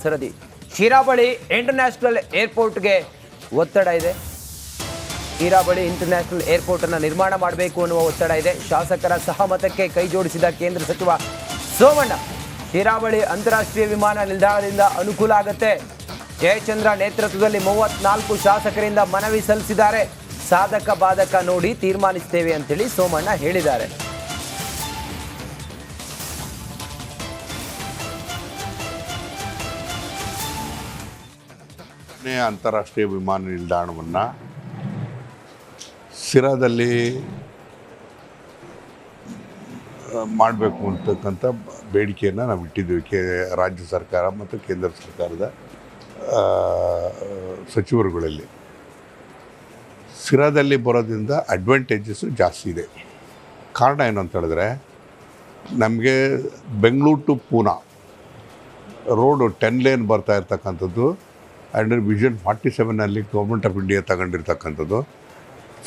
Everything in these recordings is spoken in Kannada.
ಸರದಿ. ಶಿರಾಬಳಿ ಇಂಟರ್ನ್ಯಾಷನಲ್ ಏರ್ಪೋರ್ಟ್ಗೆ ಒತ್ತಡ ಇದೆ. ಶಿರಾಬಳಿ ಇಂಟರ್ನ್ಯಾಷನಲ್ ಏರ್ಪೋರ್ಟ್ ಅನ್ನು ನಿರ್ಮಾಣ ಮಾಡಬೇಕು ಅನ್ನುವ ಒತ್ತಡ ಇದೆ. ಶಾಸಕರ ಸಹಮತಕ್ಕೆ ಕೈ ಜೋಡಿಸಿದ ಕೇಂದ್ರ ಸಚಿವ ಸೋಮಣ್ಣ, ಶಿರಾಬಳಿ ಅಂತಾರಾಷ್ಟ್ರೀಯ ವಿಮಾನ ನಿಲ್ದಾಣದಿಂದ ಅನುಕೂಲ ಆಗುತ್ತೆ. ಜಯಚಂದ್ರ ನೇತೃತ್ವದಲ್ಲಿ ಮೂವತ್ನಾಲ್ಕು ಶಾಸಕರಿಂದ ಮನವಿ ಸಲ್ಲಿಸಿದ್ದಾರೆ. ಸಾಧಕ, ಬಾಧಕ ನೋಡಿ ತೀರ್ಮಾನಿಸ್ತೇವೆ ಅಂತೇಳಿ ಸೋಮಣ್ಣ ಹೇಳಿದ್ದಾರೆ. ನೇ ಅಂತಾರಾಷ್ಟ್ರೀಯ ವಿಮಾನ ನಿಲ್ದಾಣವನ್ನು ಸಿರಾದಲ್ಲಿ ಮಾಡಬೇಕು ಅಂತಕ್ಕಂಥ ಬೇಡಿಕೆಯನ್ನು ನಾವು ಇಟ್ಟಿದ್ದೀವಿ. ಕೇ, ರಾಜ್ಯ ಸರ್ಕಾರ ಮತ್ತು ಕೇಂದ್ರ ಸರ್ಕಾರದ ಸಚಿವರುಗಳಲ್ಲಿ. ಸಿರಾದಲ್ಲಿ ಬರೋದ್ರಿಂದ ಅಡ್ವಾಂಟೇಜಸ್ಸು ಜಾಸ್ತಿ ಇದೆ. ಕಾರಣ ಏನು ಅಂತ ಹೇಳಿದ್ರೆ, ನಮಗೆ Bengaluru to Poona, road ten lane ಬರ್ತಾ ಇರ್ತಕ್ಕಂಥದ್ದು ಅಂಡರ್ ವಿಷನ್ ಫಾರ್ಟಿ ಸೆವೆನಲ್ಲಿ government of India ತಗೊಂಡಿರ್ತಕ್ಕಂಥದ್ದು.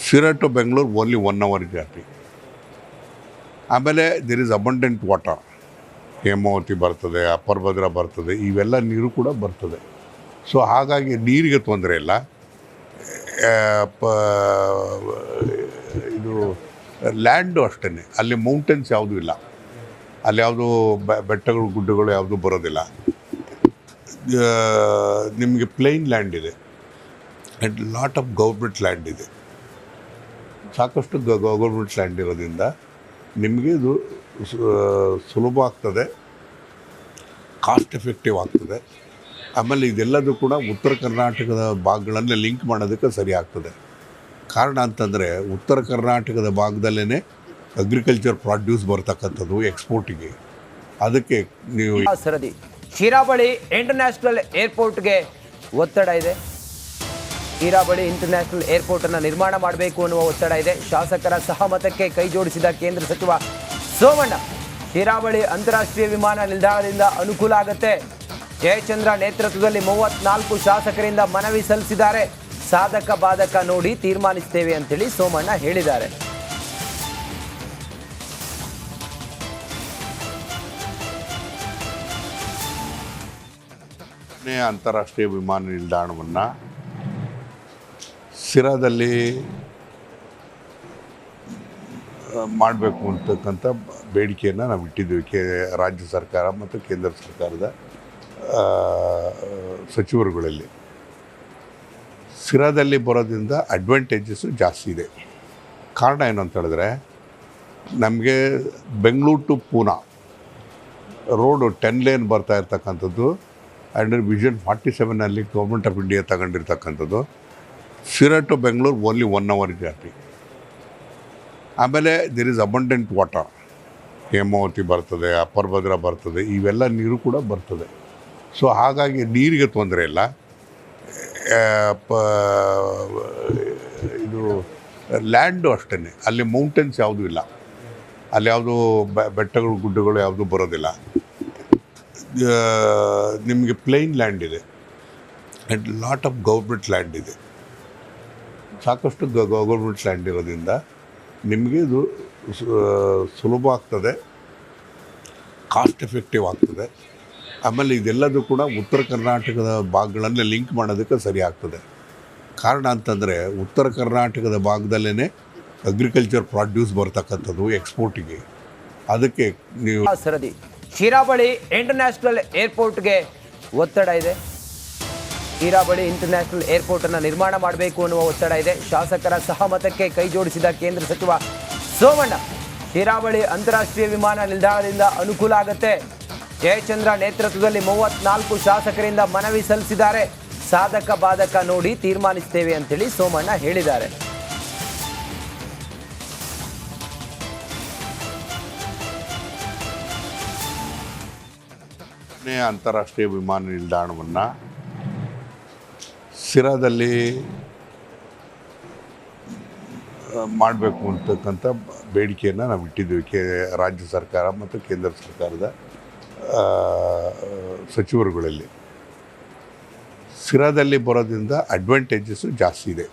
Sira to Bengaluru only one hour ಜಾತಿ ಆಮೇಲೆ there is abundant water Hemavathi ಬರ್ತದೆ ಅಪ್ಪರ್ ಭದ್ರಾ ಬರ್ತದೆ, ಇವೆಲ್ಲ ನೀರು ಕೂಡ ಬರ್ತದೆ. ಸೊ ಹಾಗಾಗಿ ನೀರಿಗೆ ತೊಂದರೆ ಇಲ್ಲ. ಪ, ಇದು ಲ್ಯಾಂಡು ಅಷ್ಟೇ ಅಲ್ಲಿ ಮೌಂಟೇನ್ಸ್ ಯಾವುದೂ ಇಲ್ಲ. ಅಲ್ಲಿ ಯಾವುದು ಬೆಟ್ಟಗಳು, ಗುಡ್ಡಗಳು ಯಾವುದೂ ಬರೋದಿಲ್ಲ. ನಿಮಗೆ ಪ್ಲೇನ್ ಲ್ಯಾಂಡ್ ಇದೆ and lot of government land ಇದೆ ಸಾಕಷ್ಟು ಗೌರ್ಮೆಂಟ್ ಲ್ಯಾಂಡ್ ಇರೋದ್ರಿಂದ ನಿಮಗೆ ಇದು ಸುಲಭ ಆಗ್ತದೆ ಕಾಸ್ಟ್ ಎಫೆಕ್ಟಿವ್ ಆಗ್ತದೆ ಆಮೇಲೆ ಇದೆಲ್ಲದೂ ಕೂಡ ಉತ್ತರ ಕರ್ನಾಟಕದ ಭಾಗಗಳನ್ನೇ ಲಿಂಕ್ ಮಾಡೋದಕ್ಕೆ ಸರಿ ಆಗ್ತದೆ ಕಾರಣ ಅಂತಂದರೆ ಉತ್ತರ ಕರ್ನಾಟಕದ ಭಾಗದಲ್ಲೇ ಅಗ್ರಿಕಲ್ಚರ್ ಪ್ರಾಡ್ಯೂಸ್ ಬರ್ತಕ್ಕಂಥದ್ದು ಎಕ್ಸ್ಪೋರ್ಟಿಗೆ ಅದಕ್ಕೆ ನೀವು ಸರದಿ ಶಿರಾಬಳಿ ಇಂಟರ್ನ್ಯಾಷನಲ್ ಏರ್ಪೋರ್ಟ್ಗೆ ಒತ್ತಡ ಇದೆ. ಶಿರಾಬಳಿ ಇಂಟರ್ನ್ಯಾಷನಲ್ ಏರ್ಪೋರ್ಟ್ ಅನ್ನು ನಿರ್ಮಾಣ ಮಾಡಬೇಕು ಅನ್ನುವ ಒತ್ತಡ ಇದೆ. ಶಾಸಕರ ಸಹಮತಕ್ಕೆ ಕೈ ಜೋಡಿಸಿದ ಕೇಂದ್ರ ಸಚಿವ ಸೋಮಣ್ಣ ಶಿರಾಬಳಿ ಅಂತಾರಾಷ್ಟ್ರೀಯ ವಿಮಾನ ನಿಲ್ದಾಣದಿಂದ ಅನುಕೂಲ ಆಗುತ್ತೆ. ಜಯಚಂದ್ರ ನೇತೃತ್ವದಲ್ಲಿ ಮೂವತ್ನಾಲ್ಕು ಶಾಸಕರಿಂದ ಮನವಿ ಸಲ್ಲಿಸಿದ್ದಾರೆ. ಸಾಧಕ, ಬಾಧಕ ನೋಡಿ ತೀರ್ಮಾನಿಸ್ತೇವೆ ಅಂತೇಳಿ ಸೋಮಣ್ಣ ಹೇಳಿದ್ದಾರೆ. ನೇ ಅಂತಾರಾಷ್ಟ್ರೀಯ ವಿಮಾನ ನಿಲ್ದಾಣವನ್ನು ಸಿರಾದಲ್ಲಿ ಮಾಡಬೇಕು ಅಂತಕ್ಕಂಥ ಬೇಡಿಕೆಯನ್ನು ನಾವು ಇಟ್ಟಿದ್ದೀವಿ. ಕೇ, ರಾಜ್ಯ ಸರ್ಕಾರ ಮತ್ತು ಕೇಂದ್ರ ಸರ್ಕಾರದ ಸಚಿವರುಗಳಲ್ಲಿ. ಸಿರಾದಲ್ಲಿ ಬರೋದ್ರಿಂದ ಅಡ್ವಾಂಟೇಜಸ್ಸು ಜಾಸ್ತಿ ಇದೆ. ಕಾರಣ ಏನು ಅಂತ ಹೇಳಿದ್ರೆ, ನಮಗೆ Bengaluru to Poona, road ten lane ಬರ್ತಾ ಇರ್ತಕ್ಕಂಥದ್ದು ಅಂಡರ್ ವಿಷನ್ ಫಾರ್ಟಿ ಸೆವೆನಲ್ಲಿ government of India ತಗೊಂಡಿರ್ತಕ್ಕಂಥದ್ದು. Sira to Bengaluru only one hour ಜಾತಿ ಆಮೇಲೆ there is abundant water Hemavathi ಬರ್ತದೆ ಅಪ್ಪರ್ ಭದ್ರಾ ಬರ್ತದೆ, ಇವೆಲ್ಲ ನೀರು ಕೂಡ ಬರ್ತದೆ. ಸೊ ಹಾಗಾಗಿ ನೀರಿಗೆ ತೊಂದರೆ ಇಲ್ಲ. ಪ, ಇದು ಲ್ಯಾಂಡು ಅಷ್ಟೇ ಅಲ್ಲಿ ಮೌಂಟೇನ್ಸ್ ಯಾವುದೂ ಇಲ್ಲ. ಅಲ್ಲಿ ಯಾವುದು ಬೆಟ್ಟಗಳು, ಗುಡ್ಡಗಳು ಯಾವುದೂ ಬರೋದಿಲ್ಲ. ನಿಮಗೆ ಪ್ಲೇನ್ ಲ್ಯಾಂಡ್ ಇದೆ. And lot of government land ಇದೆ. ಸಾಕಷ್ಟು ಗೌರ್ಮೆಂಟ್ ಲ್ಯಾಂಡ್ ಇರೋದ್ರಿಂದ ನಿಮಗೆ ಇದು ಸುಲಭ ಆಗ್ತದೆ. ಕಾಸ್ಟ್ ಎಫೆಕ್ಟಿವ್ ಆಗ್ತದೆ. ಆಮೇಲೆ ಇದೆಲ್ಲದೂ ಕೂಡ ಉತ್ತರ ಕರ್ನಾಟಕದ ಭಾಗಗಳನ್ನು ಲಿಂಕ್ ಮಾಡೋದಕ್ಕೆ ಸರಿ ಆಗ್ತದೆ. ಕಾರಣ ಅಂತಂದರೆ ಉತ್ತರ ಕರ್ನಾಟಕದ ಭಾಗದಲ್ಲೇ ಅಗ್ರಿಕಲ್ಚರ್ ಪ್ರಾಡ್ಯೂಸ್ ಬರ್ತಕ್ಕಂಥದ್ದು ಎಕ್ಸ್ಪೋರ್ಟಿಗೆ ಅದಕ್ಕೆ ನೀವು ಸರದಿ. ಶಿರಾಬಳಿ ಇಂಟರ್ನ್ಯಾಷನಲ್ ಏರ್ಪೋರ್ಟ್ಗೆ ಒತ್ತಡ ಇದೆ. ಶಿರಾಬಳಿ ಇಂಟರ್ನ್ಯಾಷನಲ್ ಏರ್ಪೋರ್ಟ್ ಅನ್ನು ನಿರ್ಮಾಣ ಮಾಡಬೇಕು ಅನ್ನುವ ಒತ್ತಡ ಇದೆ. ಶಾಸಕರ ಸಹಮತಕ್ಕೆ ಕೈ ಜೋಡಿಸಿದ ಕೇಂದ್ರ ಸಚಿವ ಸೋಮಣ್ಣ ಶಿರಾಬಳಿ ಅಂತಾರಾಷ್ಟ್ರೀಯ ವಿಮಾನ ನಿಲ್ದಾಣದಿಂದ ಅನುಕೂಲ ಆಗುತ್ತೆ. ಜಯಚಂದ್ರ ನೇತೃತ್ವದಲ್ಲಿ ಮೂವತ್ನಾಲ್ಕು ಶಾಸಕರಿಂದ ಮನವಿ ಸಲ್ಲಿಸಿದ್ದಾರೆ. ಸಾಧಕ, ಬಾಧಕ ನೋಡಿ ತೀರ್ಮಾನಿಸ್ತೇವೆ ಅಂತೇಳಿ ಸೋಮಣ್ಣ ಹೇಳಿದ್ದಾರೆ. ನೇ ಅಂತಾರಾಷ್ಟ್ರೀಯ ವಿಮಾನ ನಿಲ್ದಾಣವನ್ನು ಸಿರಾದಲ್ಲಿ ಮಾಡಬೇಕು ಅಂತಕ್ಕಂಥ ಬೇಡಿಕೆಯನ್ನು ನಾವು ಇಟ್ಟಿದ್ದೀವಿ. ಕೇ, ರಾಜ್ಯ ಸರ್ಕಾರ ಮತ್ತು ಕೇಂದ್ರ ಸರ್ಕಾರದ ಸಚಿವರುಗಳಲ್ಲಿ. ಸಿರಾದಲ್ಲಿ ಬರೋದ್ರಿಂದ ಅಡ್ವಾಂಟೇಜಸ್ಸು ಜಾಸ್ತಿ ಇದೆ.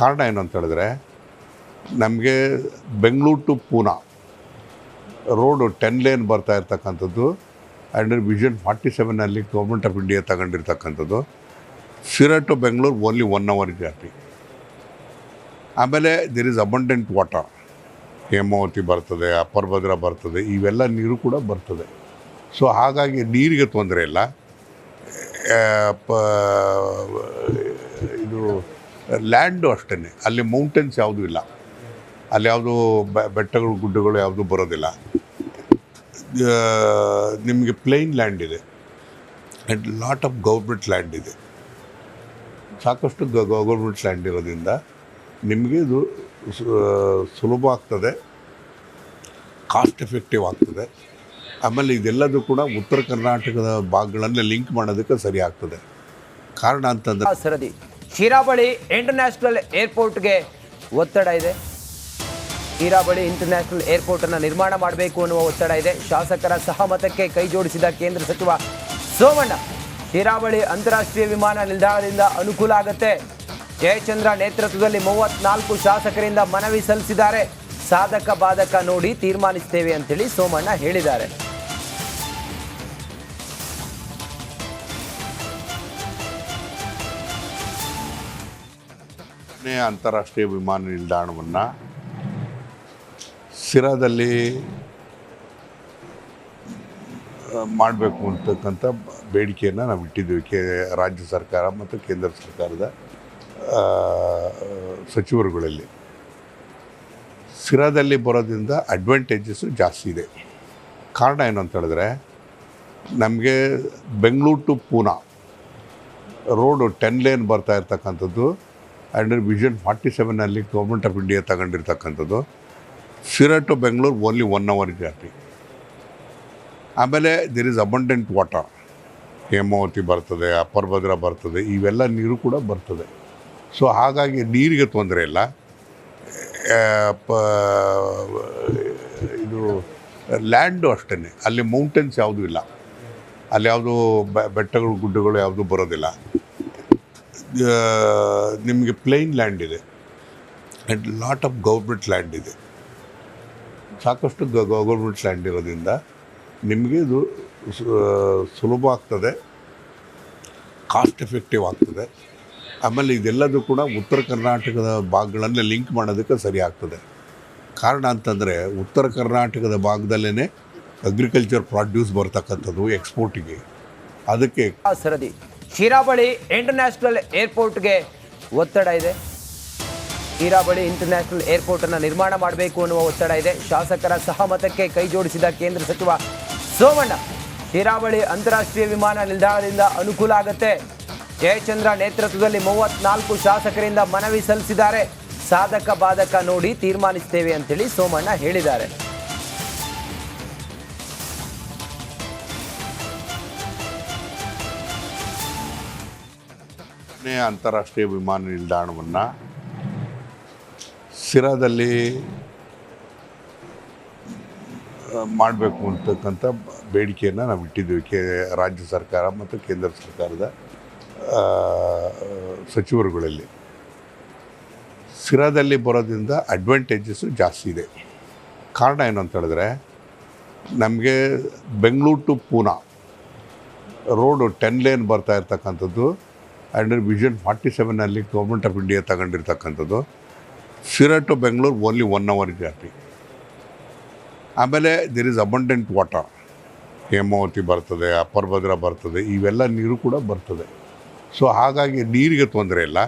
ಕಾರಣ ಏನು ಅಂತ ಹೇಳಿದ್ರೆ, ನಮಗೆ Bengaluru to Poona road ten lane ಬರ್ತಾ ಇರ್ತಕ್ಕಂಥದ್ದು ಅಂಡರ್ ವಿಷನ್ ಫಾರ್ಟಿ ಸೆವೆನಲ್ಲಿ government of India ತಗೊಂಡಿರ್ತಕ್ಕಂಥದ್ದು. Sira to Bengaluru only one hour ಜಾತಿ ಆಮೇಲೆ there is abundant water Hemavathi ಬರ್ತದೆ ಅಪ್ಪರ್ ಭದ್ರಾ ಬರ್ತದೆ, ಇವೆಲ್ಲ ನೀರು ಕೂಡ ಬರ್ತದೆ. ಸೊ ಹಾಗಾಗಿ ನೀರಿಗೆ ತೊಂದರೆ ಇಲ್ಲ. ಪ, ಇದು ಲ್ಯಾಂಡು ಅಷ್ಟೇ ಅಲ್ಲಿ ಮೌಂಟೇನ್ಸ್ ಯಾವುದೂ ಇಲ್ಲ. ಅಲ್ಲಿ ಯಾವುದು ಬೆಟ್ಟಗಳು, ಗುಡ್ಡಗಳು ಯಾವುದೂ ಬರೋದಿಲ್ಲ. ನಿಮಗೆ ಪ್ಲೇನ್ ಲ್ಯಾಂಡ್ ಇದೆ. And lot of government land ಇದೆ. ಸಾಕಷ್ಟು ಗೌರ್ಮೆಂಟ್ ಲ್ಯಾಂಡ್ ಇರೋದ್ರಿಂದ ನಿಮಗೆ ಇದು ಸುಲಭ ಆಗ್ತದೆ. ಕಾಸ್ಟ್ ಎಫೆಕ್ಟಿವ್ ಆಗ್ತದೆ. ಆಮೇಲೆ ಇದೆಲ್ಲದೂ ಕೂಡ ಉತ್ತರ ಕರ್ನಾಟಕದ ಭಾಗಗಳನ್ನು ಲಿಂಕ್ ಮಾಡೋದಕ್ಕೆ ಸರಿ ಆಗ್ತದೆ. ಕಾರಣ ಅಂತಂದರೆ ಸರದಿ. ಶಿರಾಬಳಿ ಇಂಟರ್ನ್ಯಾಷನಲ್ ಏರ್ಪೋರ್ಟ್ಗೆ ಒತ್ತಡ ಇದೆ. ಶಿರಾಬಳಿ ಇಂಟರ್ನ್ಯಾಷನಲ್ ಏರ್ಪೋರ್ಟ್ ಅನ್ನು ನಿರ್ಮಾಣ ಮಾಡಬೇಕು ಅನ್ನುವ ಒತ್ತಡ ಇದೆ. ಶಾಸಕರ ಸಹಮತಕ್ಕೆ ಕೈ ಜೋಡಿಸಿದ ಕೇಂದ್ರ ಸಚಿವ ಸೋಮಣ್ಣ ಶಿರಾಬಳಿ ಅಂತಾರಾಷ್ಟ್ರೀಯ ವಿಮಾನ ನಿಲ್ದಾಣದಿಂದ ಅನುಕೂಲ ಆಗುತ್ತೆ. ಜಯಚಂದ್ರ ನೇತೃತ್ವದಲ್ಲಿ ಮೂವತ್ನಾಲ್ಕು ಶಾಸಕರಿಂದ ಮನವಿ ಸಲ್ಲಿಸಿದ್ದಾರೆ. ಸಾಧಕ ಬಾಧಕ ನೋಡಿ ತೀರ್ಮಾನಿಸ್ತೇವೆ ಅಂತೇಳಿ ಸೋಮಣ್ಣ ಹೇಳಿದ್ದಾರೆ. ಅಂತಾರಾಷ್ಟ್ರೀಯ ವಿಮಾನ ನಿಲ್ದಾಣವನ್ನು ಸಿರಾದಲ್ಲಿ ಮಾಡಬೇಕು ಅಂತಕ್ಕಂಥ ಬೇಡಿಕೆಯನ್ನು ನಾವು ಇಟ್ಟಿದ್ದೀವಿ. ಕೇ, ರಾಜ್ಯ ಸರ್ಕಾರ ಮತ್ತು ಕೇಂದ್ರ ಸರ್ಕಾರದ ಸಚಿವರುಗಳಲ್ಲಿ. ಸಿರಾದಲ್ಲಿ ಬರೋದ್ರಿಂದ ಅಡ್ವಾಂಟೇಜಸ್ಸು ಜಾಸ್ತಿ ಇದೆ. ಕಾರಣ ಏನು ಅಂತ ಹೇಳಿದ್ರೆ, ನಮಗೆ Bengaluru to Poona, road ten lane ಬರ್ತಾ ಇರ್ತಕ್ಕಂಥದ್ದು ಅಂಡರ್ ವಿಷನ್ ಫಾರ್ಟಿ ಸೆವೆನಲ್ಲಿ government of India ತಗೊಂಡಿರ್ತಕ್ಕಂಥದ್ದು. Sira to Bengaluru only one hour ಜಾತಿ ಆಮೇಲೆ there is abundant water Hemavathi ಬರ್ತದೆ ಅಪ್ಪರ್ ಬರ್ತದೆ, ಇವೆಲ್ಲ ನೀರು ಕೂಡ ಬರ್ತದೆ. ಸೊ ಹಾಗಾಗಿ ನೀರಿಗೆ ತೊಂದರೆ ಇಲ್ಲ. ಪ, ಇದು ಲ್ಯಾಂಡು ಅಷ್ಟೇ ಅಲ್ಲಿ ಮೌಂಟೇನ್ಸ್ ಯಾವುದೂ ಇಲ್ಲ. ಅಲ್ಲಿ ಯಾವುದು ಬೆಟ್ಟಗಳು, ಗುಡ್ಡಗಳು ಯಾವುದೂ ಬರೋದಿಲ್ಲ. ನಿಮಗೆ ಪ್ಲೇನ್ ಲ್ಯಾಂಡ್ ಇದೆ. And lot of government land ಇದೆ. ಸಾಕಷ್ಟು ಗೌರ್ಮೆಂಟ್ ಲ್ಯಾಂಡ್ ಇರೋದ್ರಿಂದ ನಿಮಗೆ ಇದು ಸುಲಭ ಆಗ್ತದೆ ಕಾಸ್ಟ್ ಎಫೆಕ್ಟಿವ್ ಆಗ್ತದೆ. ಆಮೇಲೆ ಇದೆಲ್ಲದೂ ಕೂಡ ಉತ್ತರ ಕರ್ನಾಟಕದ ಭಾಗಗಳನ್ನು ಲಿಂಕ್ ಮಾಡೋದಕ್ಕೆ ಸರಿ ಆಗ್ತದೆ. ಕಾರಣ ಅಂತಂದರೆ ಉತ್ತರ ಕರ್ನಾಟಕದ ಭಾಗದಲ್ಲೇ ಅಗ್ರಿಕಲ್ಚರ್ ಪ್ರಾಡ್ಯೂಸ್ ಬರ್ತಕ್ಕಂಥದ್ದು ಎಕ್ಸ್ಪೋರ್ಟಿಗೆ ಅದಕ್ಕೆ ಸರದಿ ಶಿರಾಬಳಿ ಇಂಟರ್ನ್ಯಾಷನಲ್ ಏರ್ಪೋರ್ಟ್ಗೆ ಒತ್ತಡ ಇದೆ. ಶಿರಾಬಳಿ ಇಂಟರ್ನ್ಯಾಷನಲ್ ಏರ್ಪೋರ್ಟ್ ಅನ್ನು ನಿರ್ಮಾಣ ಮಾಡಬೇಕು ಅನ್ನುವ ಒತ್ತಡ ಇದೆ. ಶಾಸಕರ ಸಹಮತಕ್ಕೆ ಕೈ ಜೋಡಿಸಿದ ಕೇಂದ್ರ ಸಚಿವ ಸೋಮಣ್ಣ ಶಿರಾಬಳಿ ಅಂತಾರಾಷ್ಟ್ರೀಯ ವಿಮಾನ ನಿಲ್ದಾಣದಿಂದ ಅನುಕೂಲ ಆಗುತ್ತೆ. ಜಯಚಂದ್ರ ನೇತೃತ್ವದಲ್ಲಿ ಮೂವತ್ನಾಲ್ಕು ಶಾಸಕರಿಂದ ಮನವಿ ಸಲ್ಲಿಸಿದ್ದಾರೆ. ಸಾಧಕ ಬಾಧಕ ನೋಡಿ ತೀರ್ಮಾನಿಸ್ತೇವೆ ಅಂತೇಳಿ ಸೋಮಣ್ಣ ಹೇಳಿದ್ದಾರೆ. ಅಂತಾರಾಷ್ಟ್ರೀಯ ವಿಮಾನ ನಿಲ್ದಾಣವನ್ನು ಸಿರಾದಲ್ಲಿ ಮಾಡಬೇಕು ಅಂತಕ್ಕಂಥ ಬೇಡಿಕೆಯನ್ನು ನಾವು ಇಟ್ಟಿದ್ದೀವಿ. ಕೇ, ರಾಜ್ಯ ಸರ್ಕಾರ ಮತ್ತು ಕೇಂದ್ರ ಸರ್ಕಾರದ ಸಚಿವರುಗಳಲ್ಲಿ. ಸಿರಾದಲ್ಲಿ ಬರೋದ್ರಿಂದ ಅಡ್ವಾಂಟೇಜಸ್ಸು ಜಾಸ್ತಿ ಇದೆ. ಕಾರಣ ಏನು ಅಂತ ಹೇಳಿದ್ರೆ, ನಮಗೆ Bengaluru to Poona road ten lane ಬರ್ತಾ ಇರ್ತಕ್ಕಂಥದ್ದು ಅಂಡರ್ ವಿಷನ್ ಫಾರ್ಟಿ ಸೆವೆನಲ್ಲಿ government of India ತಗೊಂಡಿರ್ತಕ್ಕಂಥದ್ದು. Sira to Bengaluru only one hour ಜಾತಿ ಆಮೇಲೆ there is abundant water Hemavathi ಬರ್ತದೆ ಅಪ್ಪರ್ ಬರ್ತದೆ, ಇವೆಲ್ಲ ನೀರು ಕೂಡ ಬರ್ತದೆ. ಸೊ ಹಾಗಾಗಿ ನೀರಿಗೆ ತೊಂದರೆ ಇಲ್ಲ.